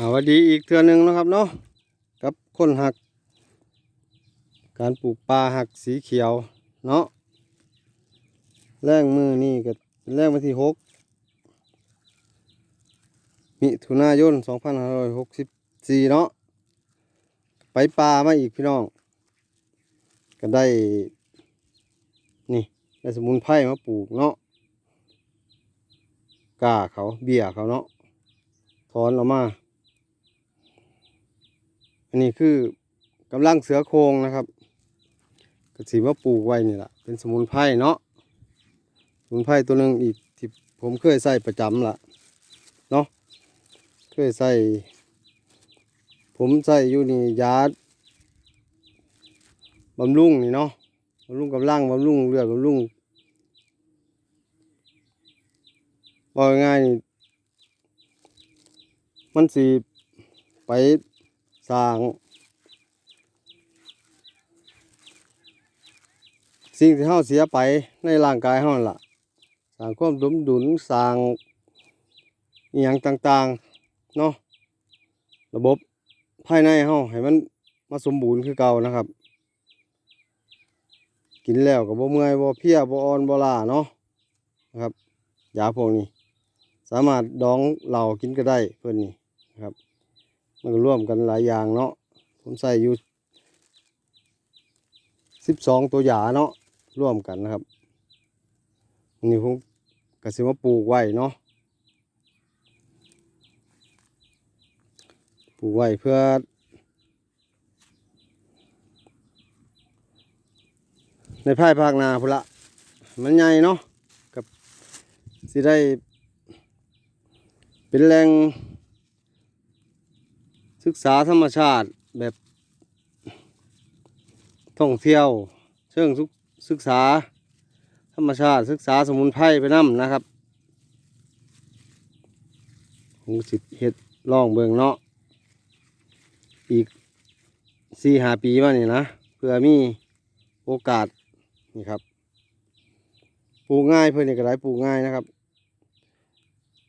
สวัสดีอีกเทือหนึ่งนะครับเนาะกับคนหัก การปลูกปลาหักสีเขียวเนาะแรงมือนี่ก็เป็นแรงวันที่หกมิถุนายนสองพันห้าร้อยหกสิบสี่เนาะไปปลามาอีกพี่น้อง ก็ได้ นี่ได้สมุนไพรมาปลูกเนาะกาเขาเบียเขาเนาะถอนออกมา อันนี้คือกำลังเสือโครงนะครับกระสีว่าปลูกไว้นี่แหละเป็นสมุนไพรเนาะสมุนไพรตัวหนึ่งอีกที่ผมเคยใส่ประจำละเนาะเคยใส่ ผมใส่อยู่นี่ยาบำรุงนี่เนาะบำรุงกำลังบำรุงเลือดบำรุงว่าง่ายนี่มันสีไป สร้าง สิ่งที่เฮาเสียไปในร่างกายเฮาล่ะสร้างความสมดุลสร้างอีหยังต่างๆเนาะระบบภายในเฮาให้มันมาสมบูรณ์คือเก่านะครับ กินแล้วก็บ่เมื่อยบ่เพียบ่อ่อนบ่ล้าเนาะนะครับยาพวกนี้ สามารถดองเหล้ากินก็ได้เพิ่อนนี่นะครับ มันก็ร่วมกันหลายอย่างเนาะผมใส่อยู่สิบสองตัวหยาเนาะร่วมกันนะครับนนี้ผมกระสิมาปลูกไว้เนาะปลูกไว้เพื่อ ในภายภาคนาพุละมันใหญ่เนาะกับสิได้เป็นแหล่ง ศึกษาธรรมชาติแบบท่องเที่ยว เชิงศึกษา ธรรมชาติศึกษาสมุนไพรไปนํนะครับผมสิเฮ็ดลองเบิ่งเนาะอีกสี่หาปีมานี่นะเพื่อมีโอกาสนี่ครับปลูกง่ายเพื่อนนี่ก็ได้ปลูกง่ายนะครับ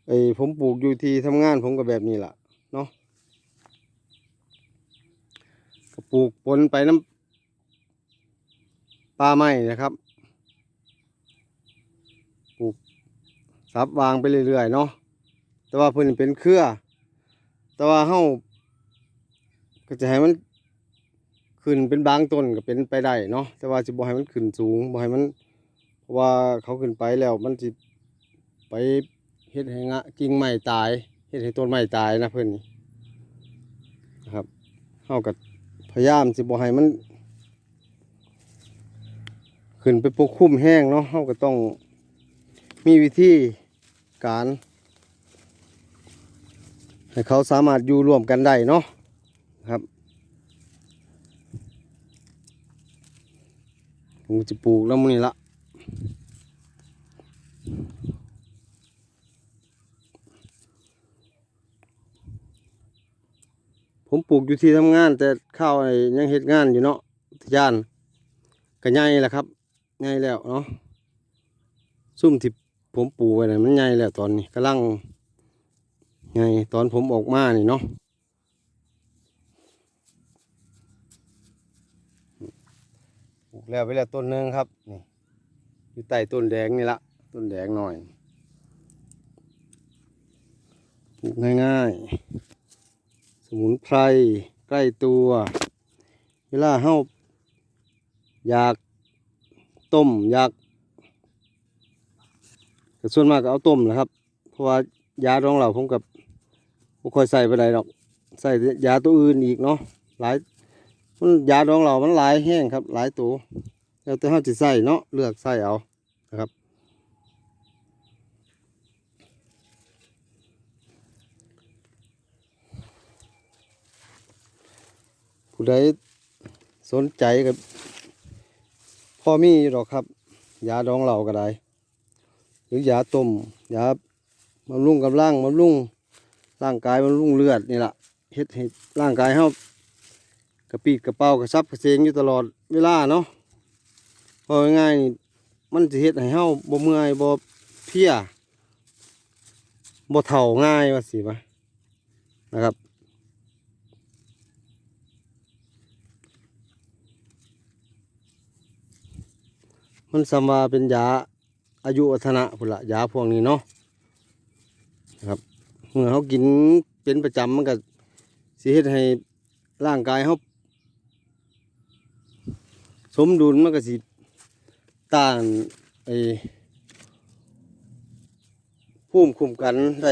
ไอผมปลูกอยู่ที่ทำงานผมก็แบบนี้ล่ะเนาะ ก็ ปลูกปนไปน้ำปลาไม้นะครับ ปลูกซับวางไปเรื่อยๆเนาะ แต่ว่าเพิ่นเป็นเครือ แต่ว่าเฮาก็จะให้มันขึ้นเป็นบางต้นก็เป็นไปได้เนาะ แต่ว่าสิบ่ให้มันขึ้นสูงบ่ให้มันเพราะว่าเขาขึ้นไปแล้วมันสิไปเฮ็ดให้งะกิ่งไม้ตายเฮ็ดให้ต้นไม้ตายนะเพิ่นนี่นะครับเฮาก็พ ยายามสิบ่ให้มัน ขึ้นไปปกคลุมแห้งเนาะเราก็ต้องมีวิธีการ ให้เขาสามารถอยู่ร่วมกันได้เนาะครับผมจะปลูกแล้วมื้อนี้ละ ผมปลูกอยู่ที่ทำงาน แต่ข้าวไอ้ยังเฮ็ดงานอยู่เนาะทยานก็ใหญ่แหละครับใหญ่แล้วเนาะซุ่มที่ผมปลูกไว้น่ะมันใหญ่แล้วตอนนี้กำลังใหญ่ตอนผมออกมานี่เนาะปลูกแล้วไปแล้วต้นหนึงครับนี่อยู่ใต้ต้นแดงนี่ละต้นแดงหน่อยปลูกง่ายๆ สมุนไพรใกล้ตัว เวลาเฮาอยากต้มอยากก็ส่วนมากก็เอาต้มแหละครับ เพราะว่ายาดองเหล่าผมกับบ่ค่อยใส่ไปไหนใดดอกใส่ยาตัวอื่นอีกเนาะหลายมันยาดองเหล่ามันหลายแห้งครับ หลายตัวแล้วแต่เฮาสิใส่เนาะเลือกใส่เอานะครับ ผู้ใดสนใจกับพ่อมีอยู่หรอกครับ ยาดองเหล่าก็ได้ หรือยาต้มยาบำรุงกำลังบำรุงร่างกายบำรุงเลือดนี่แหละเฮ็ดให้ร่างกายเฮากระปีดกระเป๋ากระซับกระเซงอยู่ตลอดเวลาเนาะพอง่ายมันจะเฮ็ดให้เฮาบ่เมื่อยบ่เพียบ่เฒ่าง่ายว่าสิวะนะครับ มันสำว่าเป็นยาอายุวัฒนะพุ่นละยาพวกนี้เนาะนะครับเมื่อเขากินเป็นประจำมันก็สิเฮ็ดให้ร่างกายเขาสมดุลมันก็สิต้านไอ้ภูมิคุ้มกันได้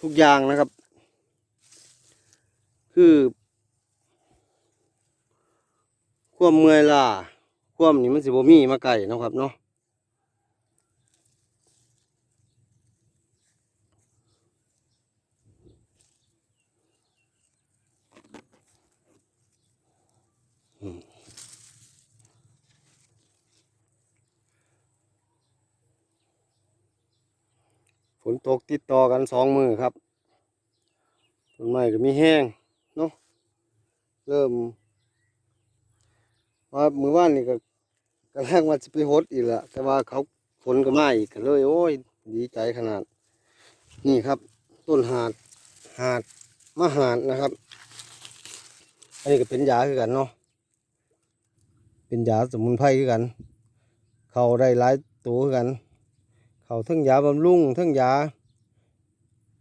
ทุกอย่างนะครับ คือ ความเมื่อยล้า วมนี่มันสิบ่มีมาไก่นะครับเนาะฝนตกติดต่อกันสองมือครับต้นไม้ก็มีแห้งเนาะเริ่มว่ามือว่านนี่ก็ กำลังว่าจะไปฮดอีกและแต่ว่าเขาฝนก็มาอีกก็เลย โอ้ย ดีใจขนาด นี่ครับ ต้นหาดหาดมะหาดนะครับ อันนี้ก็เป็นยาคือกันเนาะเป็นยาสมุนไพรคือกัน เขาได้หลายตัวคือกัน เขาทั้งยาบำรุงทั้งยา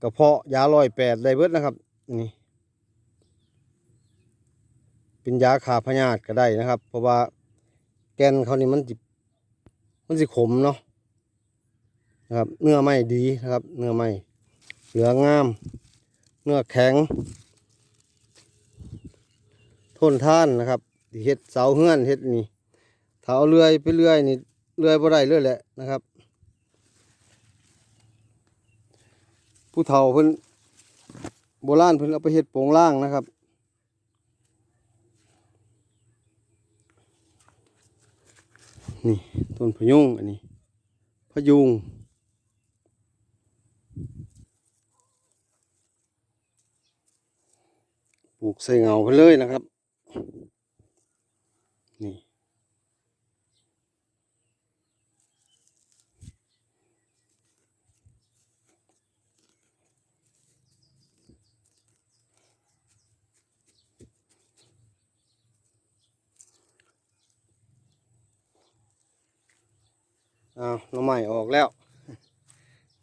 กระเพาะยาลอยแปดได้เบิดนะครับนี่เป็นยาขาพยาธิก็ได้นะครับ เพราะว่า แกนเขานี่มันจิมันสิขมเนาะนะครับ เนื้อไม่ดีนะครับ เนื้อไม่เหลืองาม เนื้อแข็ง ทนท่านนะครับเฮ็ดเสาเฮือนเฮ็ดนี่ถ้าเอาเลื่อยไปเลื่อยนี่เลื่อยบ่ได้เลยแหละนะครับ ผู้เฒ่าเพิ่นโบราณเพิ่นเอาไปเฮ็ดโปรงล่างนะครับ นี่ต้นพยุงอันนี้ พยุงปลูกใส่เงาไปเลยนะครับ นี่ อ้าวน้ำใหม่ออกแล้ว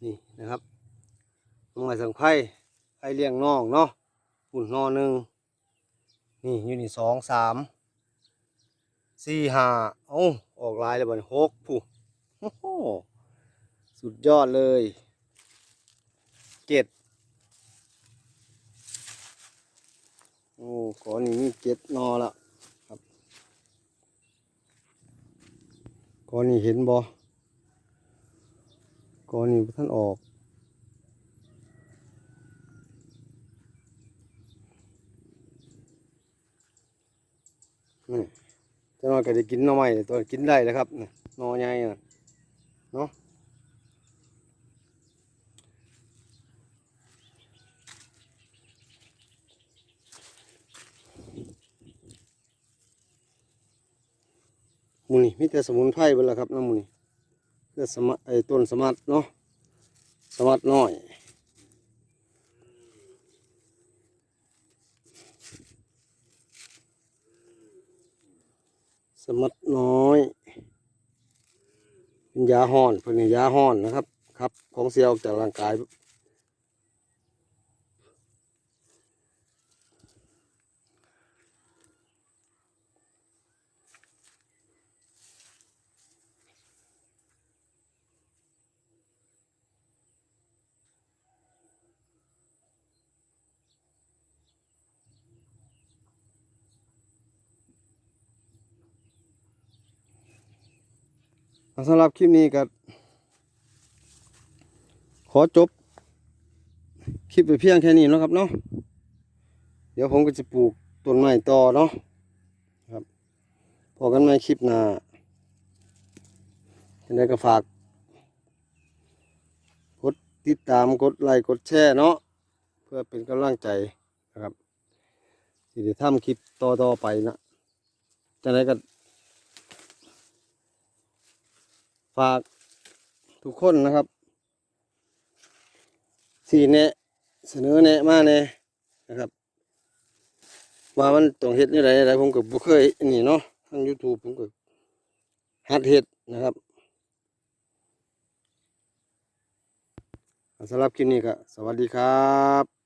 นี่นะครับน้ำใหม่สังไพ่ไพ่เลี้ยงน้องเนาะปุ่นนอหนึ่งนี่อยู่นี่สองสามสี่ห้าเอ้าออกลายเลยบ่นหกผู้สุดยอดเลยเจ็ดโอ้ก่อนนี้มีเจ็ดนอละครับก่อนนี้เห็นบ่ ก่อนนี้ท่านออก นี่จะนอนก็ได้กินหน่อไม้ตัวกินได้แล้วครับนี่หนอใหญ่เนาะมูนี่มีแต่สมุนไพรเบิดละครับน้ำมูนี่ คือสมัไอ้ต้นสมัดเนาะสมัดน้อยสมัดน้อยเป็นยาห่อนเป็นยาห่อนนะครับ ครับ ของเสียออกจากร่างกาย สำหรับคลิปนี้ก็ขอจบ คลิปไปเพียงแค่นี้นะครับเนาะเดี๋ยวผมก็จะปลูกต้นไม้ต่อเนาะครับพอกันใหมคลิปหน้ายังไงก็ฝากกดติดตามกดไลค์กดแชร์เนาะเพื่อเป็นกำลังใจนะครับที่จะทำคลิปต่อๆไปนะจะได้ก็ ฝากทุกคนนะครับที่แนะเสนอแนะมาแน่นะครับว่ามันต้องเฮ็ดนี่ไรอะไรผมก็บ่เคยนี่เนาะทาง YouTube ผมก็หัดเฮ็ดนะครับสำหรับคลิปนี้ก็สวัสดีครับ